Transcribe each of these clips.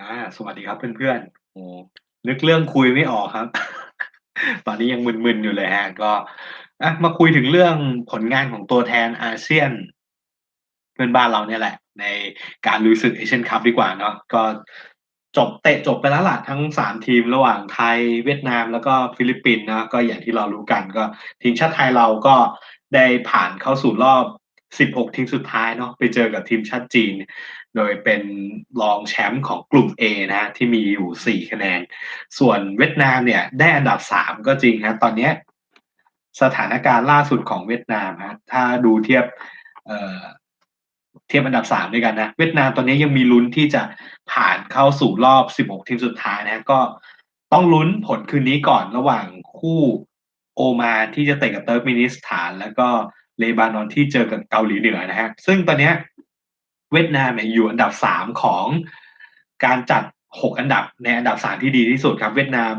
อา สวัสดีครับเพื่อน ๆ โอ้ นึกเรื่องคุยไม่ออกครับ ตอนนี้ยังมึน ๆ อยู่เลยครับ ก็ อะ มาคุยถึงเรื่องผลงานของตัวแทนอาเซียน เพื่อนบ้านเราเนี่ยแหละ ในการลุยศึก Asian Cup ดีกว่าเนาะ ก็จบ เตะจบไปแล้วล่ะทั้ง 3 ทีม ระหว่างไทย เวียดนาม แล้วก็ฟิลิปปินส์เนาะก็อย่างที่เรารู้กัน ก็ทีมชาติไทยเราก็ได้ผ่านเข้าสู่รอบ 16 ทีมสุดท้ายเนาะไปเจอกับทีมชาติจีน โดยเป็นรองแชมป์ของกลุ่ม A นะ ที่มีอยู่ 4 คะแนน ส่วนเวียดนามเนี่ย ได้อันดับ 3 ก็จริงครับตอนนี้สถานการณ์ล่าสุดของเวียดนามครับถ้าดูเทียบเเทียบอันดับ 3 ด้วยกันนะ เวียดนามตอนนี้ยังมีลุ้นที่จะผ่านเข้าสู่รอบ 16 ทีมสุดท้ายนะก็ต้องลุ้นผลคืนนี้ก่อนระหว่างคู่โอมานที่จะเตะกับเติร์กมินิสถาน แล้วก็ เลบานอนที่เจอกับเกาหลีเหนือนะครับซึ่งตอนนี้เวียดนามอยู่อันดับ3ของการจัด6อันดับในอันดับ3ที่ดีที่สุดครับ เวียดนาม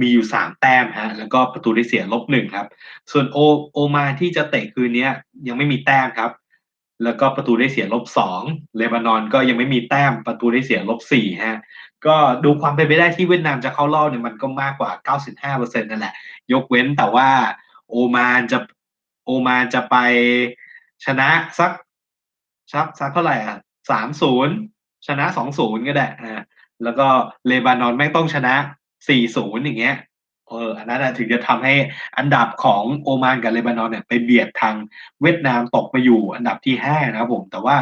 มีอยู่3แต้มครับแล้วก็ประตูได้เสีย -1 ครับ ส่วนโอโอมานที่จะเตะคืนนี้ยังไม่มีแต้มครับ แล้วก็ประตูได้เสีย -2 เลบานอนก็ยังไม่มีแต้มประตูได้เสีย -4 ครับก็ดูความเป็นไปได้ที่เวียดนามจะเข้ารอบเนี่ยมันก็มากกว่า 95%นั่นแหละ ยกเว้นแต่ว่าโอมานจะ โอมานจะไปชนะสักสักสักเท่าไหร่อะ3-0ชนะ2-0ก็ได้อ่าแล้วก็เลบานอนแม่งต้องชนะ4-0อย่างเงี้ยเอออันนั้นน่ะถึงจะทำให้อันดับของโอมานกับเลบานอนเนี่ยไปเบียดทางเวียดนามตกมาอยู่อันดับที่5นะครับผมแต่ว่า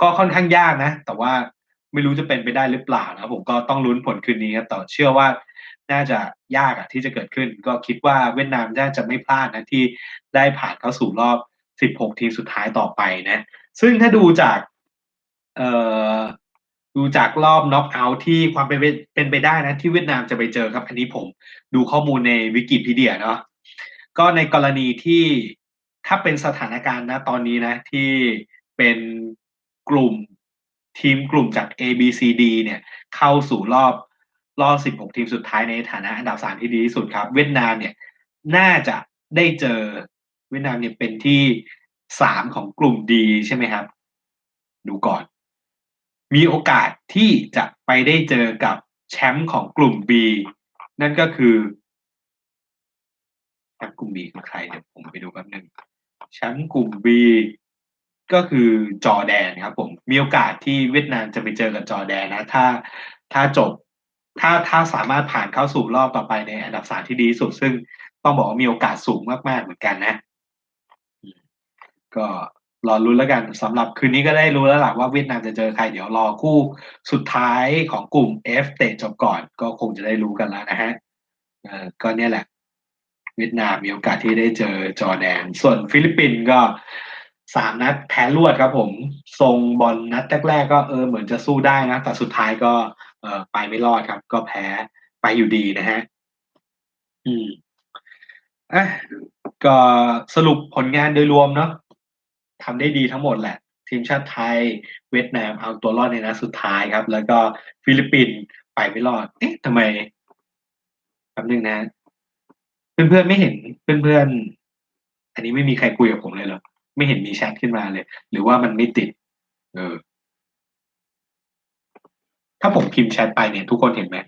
ก็ค่อนข้างยากนะ แต่ว่าไม่รู้จะเป็นไปได้หรือเปล่านะครับผมก็ต้องลุ้นผลคืนนี้ครับแต่เชื่อว่า น่าจะยากอะที่จะเกิดขึ้น ก็คิดว่าเวียดนามน่าจะไม่พลาดนะที่ได้ผ่านเข้าสู่รอบ 16 ทีมสุดท้ายต่อไปนะ ซึ่งถ้าดูจากเอ่อดูจากรอบน็อกเอาต์ที่ความเป็นไปเป็นไปได้นะที่เวียดนามจะไปเจอครับ อันนี้ผมดูข้อมูลใน Wikipedia เนาะก็ในกรณีที่ถ้าเป็นสถานการณ์ณตอนนี้นะที่เป็นกลุ่มทีมกลุ่มจาก A บีซีดีเนี่ยเข้าสู่รอบ รอบ 16 ทีมสุดท้ายในฐานะอันดับ 3 ที่ดีที่สุดครับ เวียดนามเนี่ยน่าจะได้เจอเวียดนามเนี่ยเป็นที่3ของกลุ่ม D ใช่ไหมครับ ดูก่อน มีโอกาสที่จะไปได้เจอกับแชมป์ของกลุ่ม B นั่นก็คือแชมป์กลุ่ม B คือใคร?เดี๋ยวผมไปดูแป๊บหนึ่งแชมป์กลุ่ม B ก็คือจอแดนครับผมมีโอกาสที่เวียดนามจะไปเจอกับจอแดนนะ ถ้าถ้าจบ ถ้าถ้าสามารถผ่านเข้าสู่รอบต่อไปในอันดับ3ที่ดีสุด ซึ่งต้องบอกว่ามีโอกาสสูงมากๆเหมือนกันนะ ก็รอลุ้นแล้วกันสำหรับคืนนี้ก็ได้รู้แล้วหล่ะว่าเวียดนามจะเจอใคร เดี๋ยวรอคู่สุดท้ายของกลุ่ม F เตะจบก่อน ก็คงจะได้รู้กันแล้วนะครับเออก็เนี่ยแหละ เวียดนามมีโอกาสที่ได้เจอจอแดน ส่วนฟิลิปปินส์ก็ 3นัดแพ้รวดครับผมทรงบอลนัดแรกๆก็เออเหมือนจะสู้ได้นะ แต่สุดท้ายก็เออไปไม่รอดครับ ก็แพ้ไปอยู่ดีนะครับอืมอะก็สรุปผลงานโดยรวมเนาะทำได้ดีทั้งหมดแหละ ทีมชาติไทย เวียดนามเอาตัวรอดในนัดสุดท้ายครับ แล้วก็ฟิลิปปินส์ไปไม่รอด เอ๊ะทำไมแป๊บนึงนะ เพื่อนๆไม่เห็นเพื่อนๆอันนี้ไม่มีใครคุยกับผมเลยเหรอ? ไม่เห็นมีแชตขึ้นมาเลย หรือว่ามันไม่ติด?เออ ถ้าผมพิมพ์แชตไปเนี่ย ทุกคนเห็นไหม?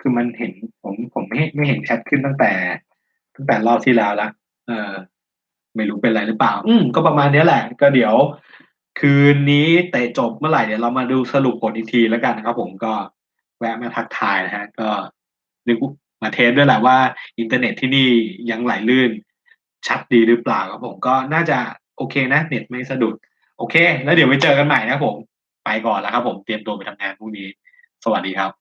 คือมันเห็นผมผมไม่ไม่เห็นแชตขึ้นตั้งแต่ ตั้งแต่รอบที่แล้วล้วเออ ไม่รู้เป็นไรหรือเปล่า อืมก็ประมาณนี้แหละ ก็เดี๋ยว คืนนี้เตะจบเมื่อไหร่เดี๋ยวเรามาดูสรุปผลอีกทีแล้วกันนะครับผมก็ แวะมาทักทายนะฮะ ก็นึกมาเทสด้วยแหละว่า อินเทอร์เน็ตที่นี่ยังไหลลื่น ชัดดีหรือเปล่าครับผมก็น่าจะโอเคนะ เน็ตไม่สะดุด โอเค แล้วเดี๋ยวไปเจอกันใหม่นะผม ไปก่อนแล้วครับผมเตรียมตัวไปทำงานพรุ่งนี้ สวัสดีครับ